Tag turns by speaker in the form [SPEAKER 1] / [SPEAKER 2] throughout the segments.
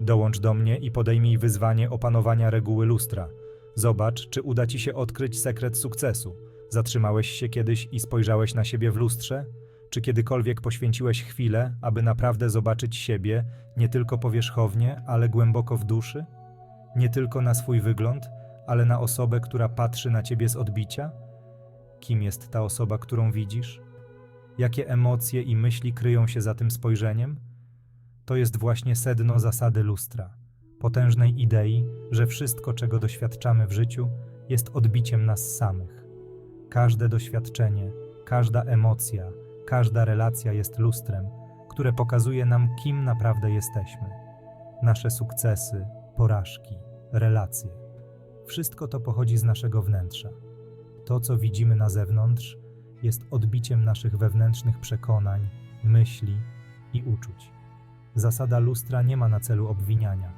[SPEAKER 1] Dołącz do mnie i podejmij wyzwanie opanowania reguły lustra. Zobacz, czy uda ci się odkryć sekret sukcesu. Zatrzymałeś się kiedyś i spojrzałeś na siebie w lustrze? Czy kiedykolwiek poświęciłeś chwilę, aby naprawdę zobaczyć siebie nie tylko powierzchownie, ale głęboko w duszy? Nie tylko na swój wygląd, ale na osobę, która patrzy na ciebie z odbicia? Kim jest ta osoba, którą widzisz? Jakie emocje i myśli kryją się za tym spojrzeniem? To jest właśnie sedno zasady lustra, potężnej idei, że wszystko, czego doświadczamy w życiu, jest odbiciem nas samych. Każde doświadczenie, każda emocja, każda relacja jest lustrem, które pokazuje nam, kim naprawdę jesteśmy. Nasze sukcesy, porażki, relacje. Wszystko to pochodzi z naszego wnętrza. To, co widzimy na zewnątrz, jest odbiciem naszych wewnętrznych przekonań, myśli i uczuć. Zasada lustra nie ma na celu obwiniania.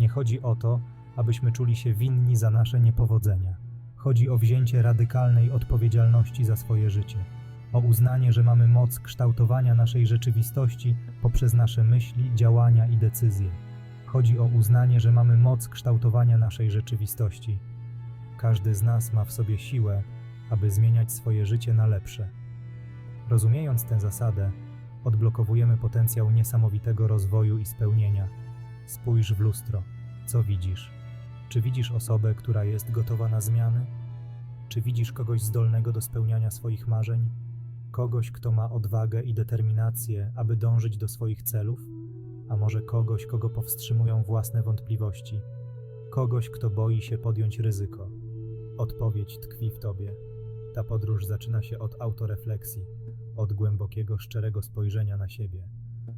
[SPEAKER 1] Nie chodzi o to, abyśmy czuli się winni za nasze niepowodzenia. Chodzi o wzięcie radykalnej odpowiedzialności za swoje życie, o uznanie, że mamy moc kształtowania naszej rzeczywistości poprzez nasze myśli, działania i decyzje. Chodzi o uznanie, że mamy moc kształtowania naszej rzeczywistości. Każdy z nas ma w sobie siłę, aby zmieniać swoje życie na lepsze. Rozumiejąc tę zasadę, odblokowujemy potencjał niesamowitego rozwoju i spełnienia. Spójrz w lustro. Co widzisz? Czy widzisz osobę, która jest gotowa na zmiany? Czy widzisz kogoś zdolnego do spełniania swoich marzeń? Kogoś, kto ma odwagę i determinację, aby dążyć do swoich celów? A może kogoś, kogo powstrzymują własne wątpliwości? Kogoś, kto boi się podjąć ryzyko? Odpowiedź tkwi w tobie. Ta podróż zaczyna się od autorefleksji, od głębokiego, szczerego spojrzenia na siebie,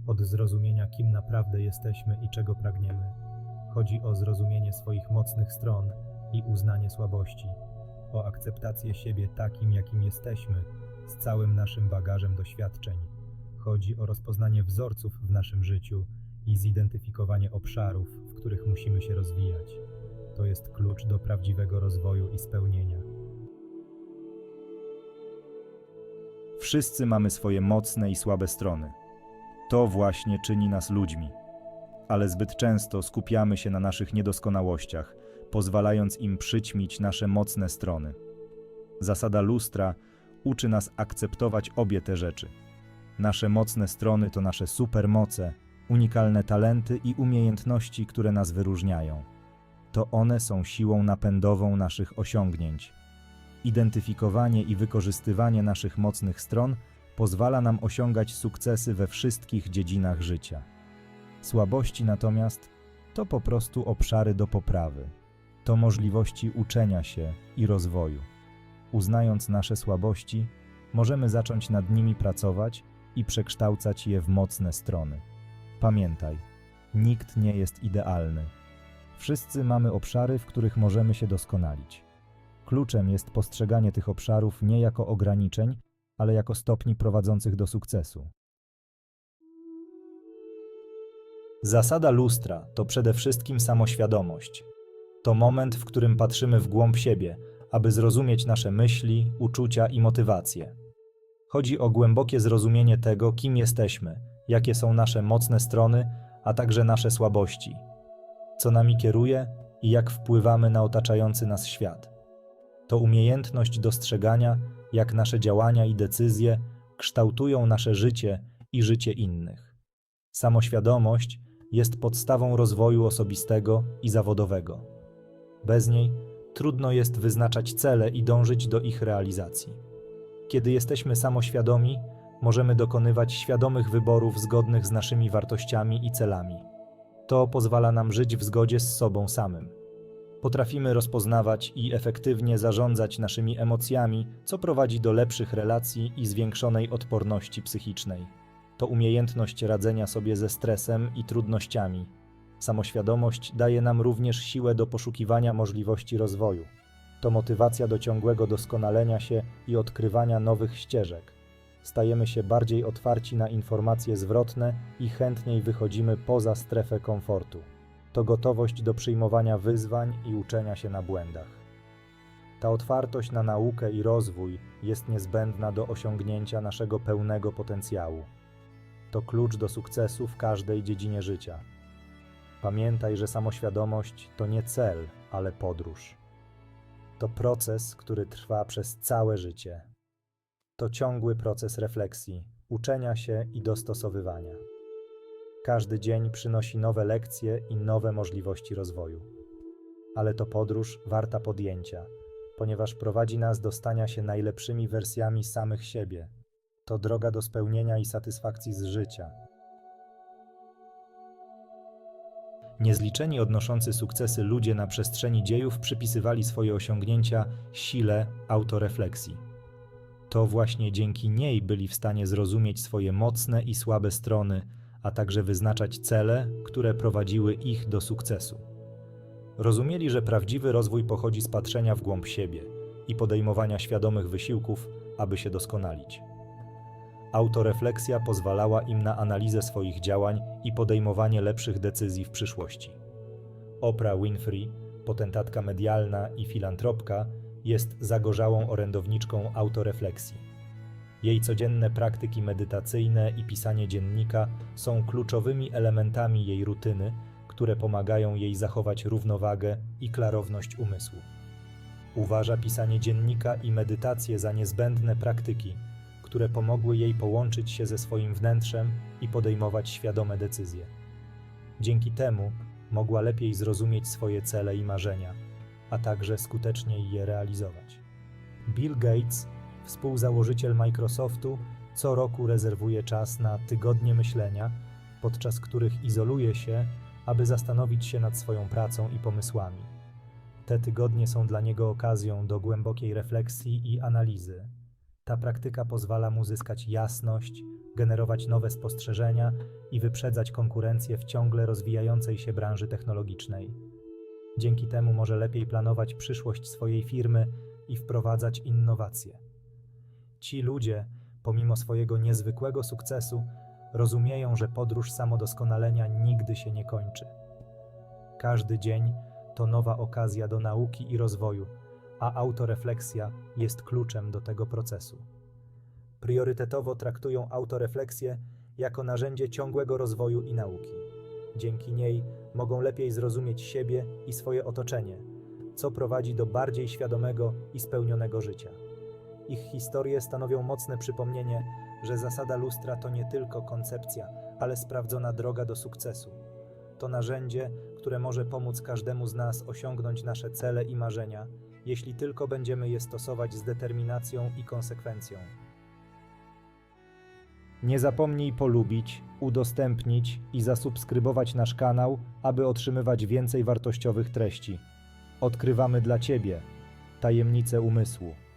[SPEAKER 1] od zrozumienia, kim naprawdę jesteśmy i czego pragniemy. Chodzi o zrozumienie swoich mocnych stron i uznanie słabości, o akceptację siebie takim, jakim jesteśmy, z całym naszym bagażem doświadczeń. Chodzi o rozpoznanie wzorców w naszym życiu i zidentyfikowanie obszarów, w których musimy się rozwijać. To jest klucz do prawdziwego rozwoju i spełnienia. Wszyscy mamy swoje mocne i słabe strony. To właśnie czyni nas ludźmi. Ale zbyt często skupiamy się na naszych niedoskonałościach, pozwalając im przyćmić nasze mocne strony. Zasada lustra uczy nas akceptować obie te rzeczy. Nasze mocne strony to nasze supermoce, unikalne talenty i umiejętności, które nas wyróżniają. To one są siłą napędową naszych osiągnięć. Identyfikowanie i wykorzystywanie naszych mocnych stron pozwala nam osiągać sukcesy we wszystkich dziedzinach życia. Słabości natomiast to po prostu obszary do poprawy. To możliwości uczenia się i rozwoju. Uznając nasze słabości, możemy zacząć nad nimi pracować i przekształcać je w mocne strony. Pamiętaj, nikt nie jest idealny. Wszyscy mamy obszary, w których możemy się doskonalić. Kluczem jest postrzeganie tych obszarów nie jako ograniczeń, ale jako stopni prowadzących do sukcesu. Zasada lustra to przede wszystkim samoświadomość. To moment, w którym patrzymy w głąb siebie, aby zrozumieć nasze myśli, uczucia i motywacje. Chodzi o głębokie zrozumienie tego, kim jesteśmy, jakie są nasze mocne strony, a także nasze słabości, co nami kieruje i jak wpływamy na otaczający nas świat. To umiejętność dostrzegania, jak nasze działania i decyzje kształtują nasze życie i życie innych. Samoświadomość jest podstawą rozwoju osobistego i zawodowego. Bez niej trudno jest wyznaczać cele i dążyć do ich realizacji. Kiedy jesteśmy samoświadomi, możemy dokonywać świadomych wyborów zgodnych z naszymi wartościami i celami. To pozwala nam żyć w zgodzie z sobą samym. Potrafimy rozpoznawać i efektywnie zarządzać naszymi emocjami, co prowadzi do lepszych relacji i zwiększonej odporności psychicznej. To umiejętność radzenia sobie ze stresem i trudnościami. Samoświadomość daje nam również siłę do poszukiwania możliwości rozwoju. To motywacja do ciągłego doskonalenia się i odkrywania nowych ścieżek. Stajemy się bardziej otwarci na informacje zwrotne i chętniej wychodzimy poza strefę komfortu. To gotowość do przyjmowania wyzwań i uczenia się na błędach. Ta otwartość na naukę i rozwój jest niezbędna do osiągnięcia naszego pełnego potencjału. To klucz do sukcesu w każdej dziedzinie życia. Pamiętaj, że samoświadomość to nie cel, ale podróż. To proces, który trwa przez całe życie. To ciągły proces refleksji, uczenia się i dostosowywania. Każdy dzień przynosi nowe lekcje i nowe możliwości rozwoju. Ale to podróż warta podjęcia, ponieważ prowadzi nas do stania się najlepszymi wersjami samych siebie. To droga do spełnienia i satysfakcji z życia. Niezliczeni odnoszący sukcesy ludzie na przestrzeni dziejów przypisywali swoje osiągnięcia sile autorefleksji. To właśnie dzięki niej byli w stanie zrozumieć swoje mocne i słabe strony, a także wyznaczać cele, które prowadziły ich do sukcesu. Rozumieli, że prawdziwy rozwój pochodzi z patrzenia w głąb siebie i podejmowania świadomych wysiłków, aby się doskonalić. Autorefleksja pozwalała im na analizę swoich działań i podejmowanie lepszych decyzji w przyszłości. Oprah Winfrey, potentatka medialna i filantropka, jest zagorzałą orędowniczką autorefleksji. Jej codzienne praktyki medytacyjne i pisanie dziennika są kluczowymi elementami jej rutyny, które pomagają jej zachować równowagę i klarowność umysłu. Uważa pisanie dziennika i medytację za niezbędne praktyki, które pomogły jej połączyć się ze swoim wnętrzem i podejmować świadome decyzje. Dzięki temu mogła lepiej zrozumieć swoje cele i marzenia, a także skuteczniej je realizować. Bill Gates, współzałożyciel Microsoftu, co roku rezerwuje czas na tygodnie myślenia, podczas których izoluje się, aby zastanowić się nad swoją pracą i pomysłami. Te tygodnie są dla niego okazją do głębokiej refleksji i analizy. Ta praktyka pozwala mu zyskać jasność, generować nowe spostrzeżenia i wyprzedzać konkurencję w ciągle rozwijającej się branży technologicznej. Dzięki temu może lepiej planować przyszłość swojej firmy i wprowadzać innowacje. Ci ludzie, pomimo swojego niezwykłego sukcesu, rozumieją, że podróż samodoskonalenia nigdy się nie kończy. Każdy dzień to nowa okazja do nauki i rozwoju, a autorefleksja jest kluczem do tego procesu. Priorytetowo traktują autorefleksję jako narzędzie ciągłego rozwoju i nauki. Dzięki niej mogą lepiej zrozumieć siebie i swoje otoczenie, co prowadzi do bardziej świadomego i spełnionego życia. Ich historie stanowią mocne przypomnienie, że zasada lustra to nie tylko koncepcja, ale sprawdzona droga do sukcesu. To narzędzie, które może pomóc każdemu z nas osiągnąć nasze cele i marzenia, jeśli tylko będziemy je stosować z determinacją i konsekwencją. Nie zapomnij polubić, udostępnić i zasubskrybować nasz kanał, aby otrzymywać więcej wartościowych treści. Odkrywamy dla Ciebie tajemnice umysłu.